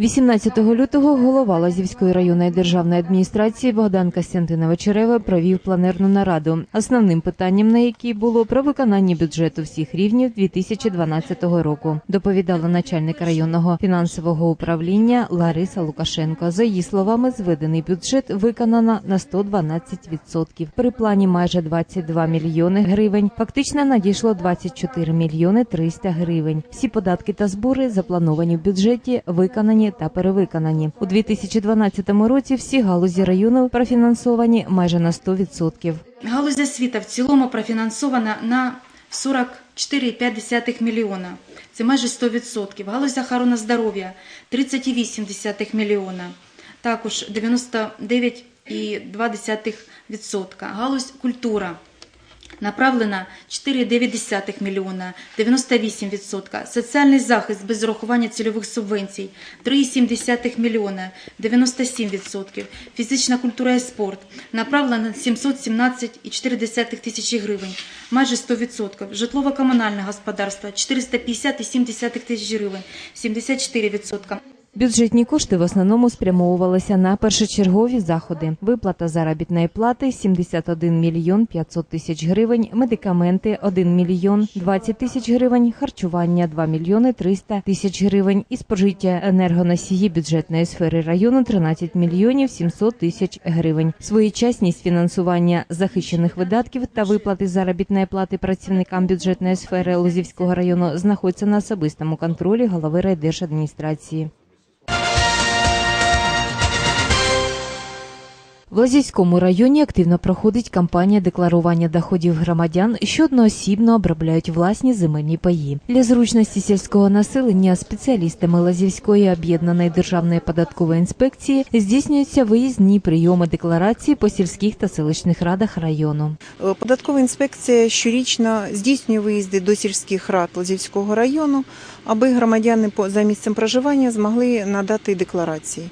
18 лютого голова Лазівської районної державної адміністрації Богдан Костянтинович Черева провів планерну нараду, основним питанням на якій було про виконання бюджету всіх рівнів 2012 року. Доповідала начальник районного фінансового управління Лариса Лукашенко. За її словами, зведений бюджет виконано на 112%. При плані майже 22 мільйони гривень. Фактично надійшло 24 мільйони 300 гривень. Всі податки та збори заплановані в бюджеті, виконані та перевиконані. У 2012 році всі галузі району профінансовані майже на 100%. Галузь освіта в цілому профінансована на 44,5 мільйона. Це майже 100%. Галузь охорони здоров'я 30,8 мільйона. Також 99,2%. Галузь культура направлена 4,9 мільйона, 98%. Соціальний захист без урахування цільових субвенцій 3,7 мільйона, 97%. Фізична культура і спорт направлена 717,4 тисячі гривень, майже 100%. Житлово-комунальне господарство 450,7 тисяч гривень, 74%. Бюджетні кошти в основному спрямовувалися на першочергові заходи: виплата заробітної плати 71 мільйон 500 тисяч гривень, медикаменти 1 мільйон 20 тисяч гривень, харчування 2 мільйони 300 тисяч гривень і спожиття енергоносії бюджетної сфери району 13 мільйонів 700 тисяч гривень. Своєчасність фінансування захищених видатків та виплати заробітної плати працівникам бюджетної сфери Лозівського району знаходиться на особистому контролі голови райдержадміністрації. В Лазівському районі активно проходить кампанія декларування доходів громадян, що одноосібно обробляють власні земельні паї. Для зручності сільського населення спеціалістами Лазівської об'єднаної державної податкової інспекції здійснюються виїзні прийоми декларації по сільських та селищних радах району. Е, Податкова інспекція щорічно здійснює виїзди до сільських рад Лозівського району, аби громадяни за місцем проживання змогли надати декларації.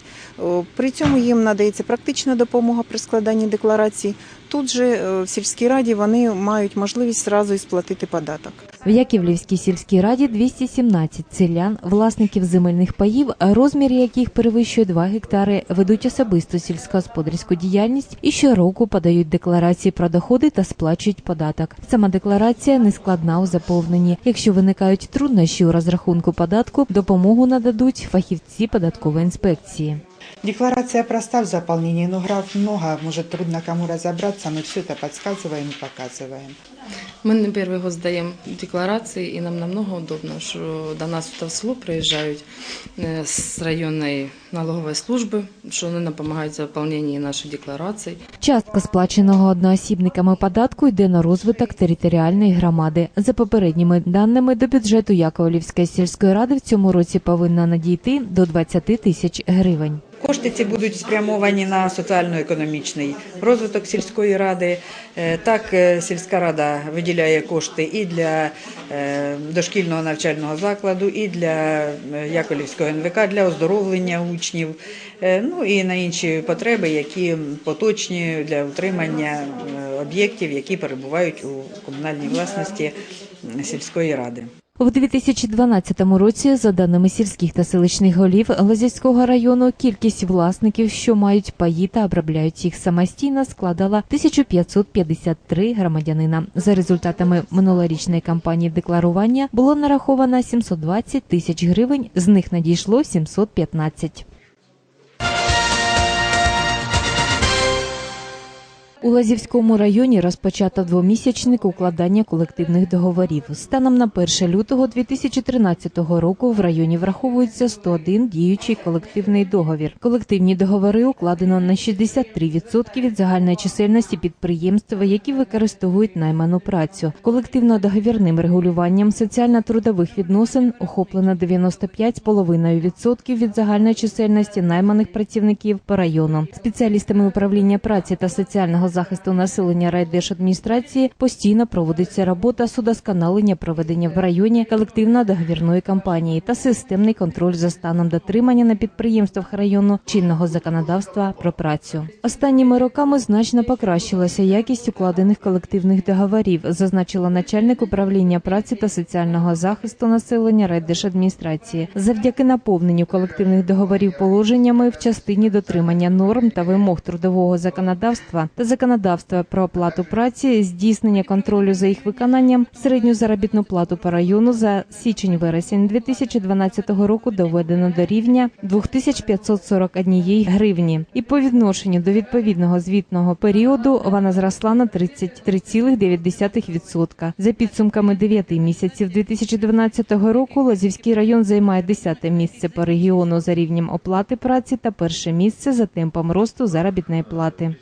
При цьому їм надається практична допомога при складанні декларацій. Тут же е, в сільській раді вони мають можливість зразу і сплатити податок. В Яківлівській сільській раді 217 селян, власників земельних паїв, розмір яких перевищує 2 гектари, ведуть особисту сільськогосподарську діяльність і щороку подають декларації про доходи та сплачують податок. Сама декларація не складна у заповненні. Якщо виникають труднощі у розрахунку податку, допомогу нададуть фахівці податкової інспекції. Декларация проста в заполнении, но граф много, может трудно кому разобраться, мы все это подсказываем и показываем. Мы не первый год сдаем декларации, и нам намного удобно, что до нас сюда в село приезжают э, с районной налоговой службы, что вони нам допомагають в заповненні наших декларацій. Частка сплаченого одноосібниками податку йде на розвиток територіальної громади. За попередніми даними до бюджету Яковлівської сільської ради в цьому році повинна надійти до 20 тисяч гривень. Кошти ці будуть спрямовані на соціально-економічний розвиток сільської ради. Е, Так, е, сільська рада виділяє кошти і для е, дошкільного навчального закладу, і для Яковлівського НВК, для оздоровлення учнів, ну і на інші потреби, які поточні для утримання об'єктів, які перебувають у комунальній власності сільської ради. У 2012 році, за даними сільських та селищних голів Лазівського району, кількість власників, що мають паї та обробляють їх самостійно, складала 1553 громадянина. За результатами минулорічної кампанії декларування було нараховано 720 тисяч гривень, з них надійшло 715. У Лазівському районі розпочато двомісячник укладання колективних договорів. Станом на 1 лютого 2013 року в районі враховується 101 діючий колективний договір. Колективні договори укладено на 63% від загальної чисельності підприємств, які використовують найману працю. Колективно-договірним регулюванням соціально-трудових відносин охоплено 95,5% від загальної чисельності найманих працівників по району. Спеціалістами управління праці та соціального соціального захисту населення райдержадміністрації постійно проводиться робота з удосконалення проведення в районі колективно-договірної кампанії та системний контроль за станом дотримання на підприємствах району чинного законодавства про працю. Останніми роками значно покращилася якість укладених колективних договорів, зазначила начальник управління праці та соціального захисту населення райдержадміністрації. Завдяки наповненню колективних договорів положеннями в частині дотримання норм та вимог трудового законодавства та законодавства про оплату праці, здійснення контролю за їх виконанням, середню заробітну плату по району за січень-вересень 2012 року доведено до рівня 2541 гривні. І по відношенню до відповідного звітного періоду вона зросла на 33,9%. За підсумками 9 місяців 2012 року Лозівський район займає 10 місце по регіону за рівнем оплати праці та перше місце за темпом росту заробітної плати.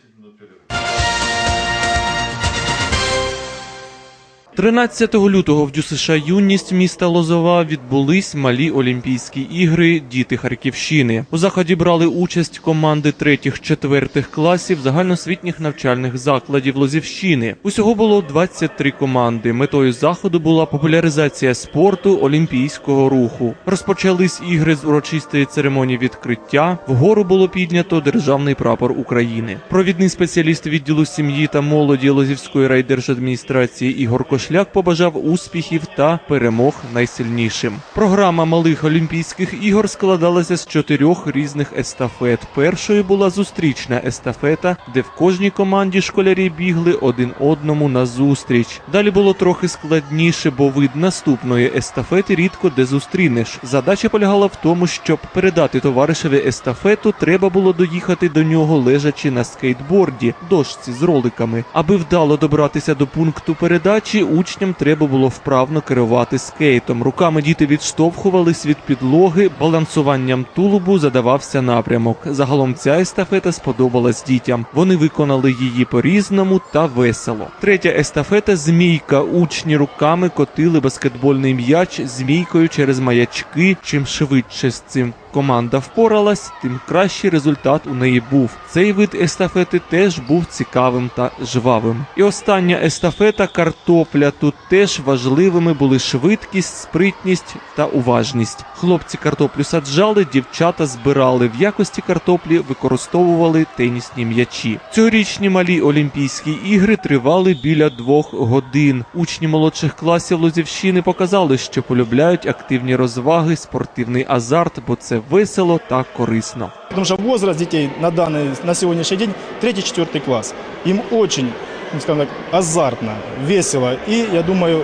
13 лютого в ДЮСШ юність міста Лозова відбулись малі Олімпійські ігри Діти Харківщини. У заході брали участь команди третіх-четвертих класів загальноосвітніх навчальних закладів Лозівщини. Усього було 23 команди. Метою заходу була популяризація спорту олімпійського руху. Розпочались ігри з урочистої церемонії відкриття. Вгору було піднято державний прапор України. Провідний спеціаліст відділу сім'ї та молоді Лозівської райдержадміністрації Ігор Кошляк побажав успіхів та перемог найсильнішим. Програма малих Олімпійських ігор складалася з чотирьох різних естафет. Першою була зустрічна естафета, де в кожній команді школярі бігли один одному на зустріч. Далі було трохи складніше, бо вид наступної естафети рідко де зустрінеш. Задача полягала в тому, щоб передати товаришеві естафету, треба було доїхати до нього лежачи на скейтборді, дошці з роликами. Аби вдало добратися до пункту передачі, учням треба було вправно керувати скейтом. Руками діти відштовхувались від підлоги, балансуванням тулубу задавався напрямок. Загалом ця естафета сподобалась дітям. Вони виконали її по-різному та весело. Третя естафета змійка. Учні руками котили баскетбольний м'яч змійкою через маячки. Чим швидше з цим команда впоралась, тим кращий результат у неї був. Цей вид естафети теж був цікавим та жвавим. І остання естафета картопля. Тут теж важливими були швидкість, спритність та уважність. Хлопці картоплю саджали, дівчата збирали. В якості картоплі використовували тенісні м'ячі. Цьогорічні малі Олімпійські ігри тривали біля двох годин. Учні молодших класів Лозівщини показали, що полюбляють активні розваги, спортивний азарт, бо це весело та корисно. Тому що возраст дітей на даний на сьогоднішній день 3-4 клас. Їм очень, скажімо так, азартно, весело. І я думаю,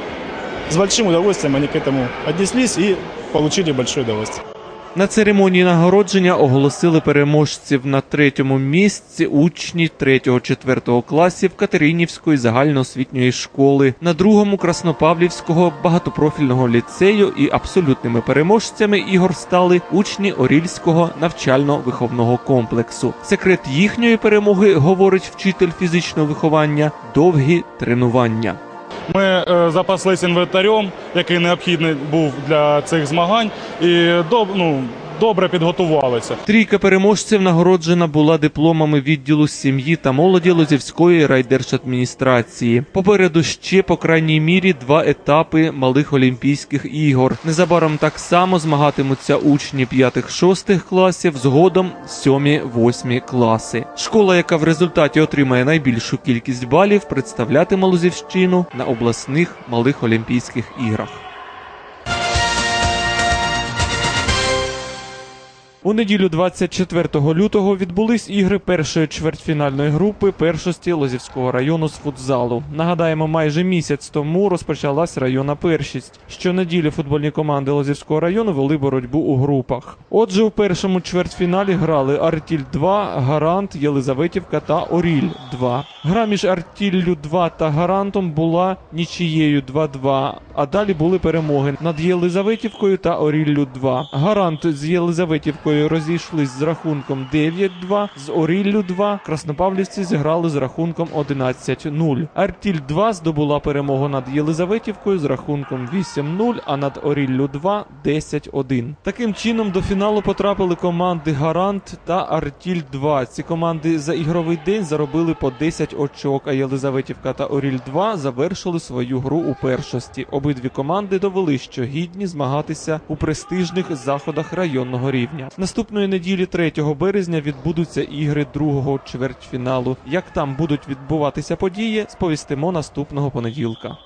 з большим удовольствием вони к этому віднеслись і отримали большое удовольствие. На церемонії нагородження оголосили переможців на третьому місці учні 3-4 класів Катеринівської загальноосвітньої школи, на другому Краснопавлівського багатопрофільного ліцею і абсолютними переможцями ігор стали учні Орільського навчально-виховного комплексу. Секрет їхньої перемоги, говорить вчитель фізичного виховання, довгі тренування. Ми е, запаслись інвентарем, який необхідний був для цих змагань, і ну, добре підготувалися. Трійка переможців нагороджена була дипломами відділу сім'ї та молоді Лозівської райдержадміністрації. Попереду ще по крайній мірі два етапи малих Олімпійських ігор. Незабаром так само змагатимуться учні 5-6 класів, згодом 7-8 класи. Школа, яка в результаті отримає найбільшу кількість балів, представлятиме Лозівщину на обласних малих Олімпійських іграх. У неділю 24 лютого відбулись ігри першої чвертьфінальної групи першості Лозівського району з футзалу. Нагадаємо, майже місяць тому розпочалась районна першість. Щонеділі футбольні команди Лозівського району вели боротьбу у групах. Отже, у першому чвертьфіналі грали Артіль 2, Гарант, Єлизаветівка та Оріль 2. Гра між Артіллю 2 та Гарантом була нічією 2-2, а далі були перемоги над Єлизаветівкою та Оріллю 2. Гарант з Єлизаветівкою розійшлись з рахунком 9-2, з Оріллю 2 Краснопавлівці зіграли з рахунком 11-0. Артіль 2 здобула перемогу над Єлизаветівкою з рахунком 8-0, а над Оріллю 2 10-1. Таким чином до фіналу потрапили команди Гарант та Артіль 2. Ці команди за ігровий день заробили по 10 очок, а Єлизаветівка та Оріль 2 завершили свою гру у першості. Обидві команди довели, що гідні змагатися у престижних заходах районного рівня. Наступної неділі 3 березня відбудуться ігри другого чвертьфіналу. Як там будуть відбуватися події, сповістимо наступного понеділка.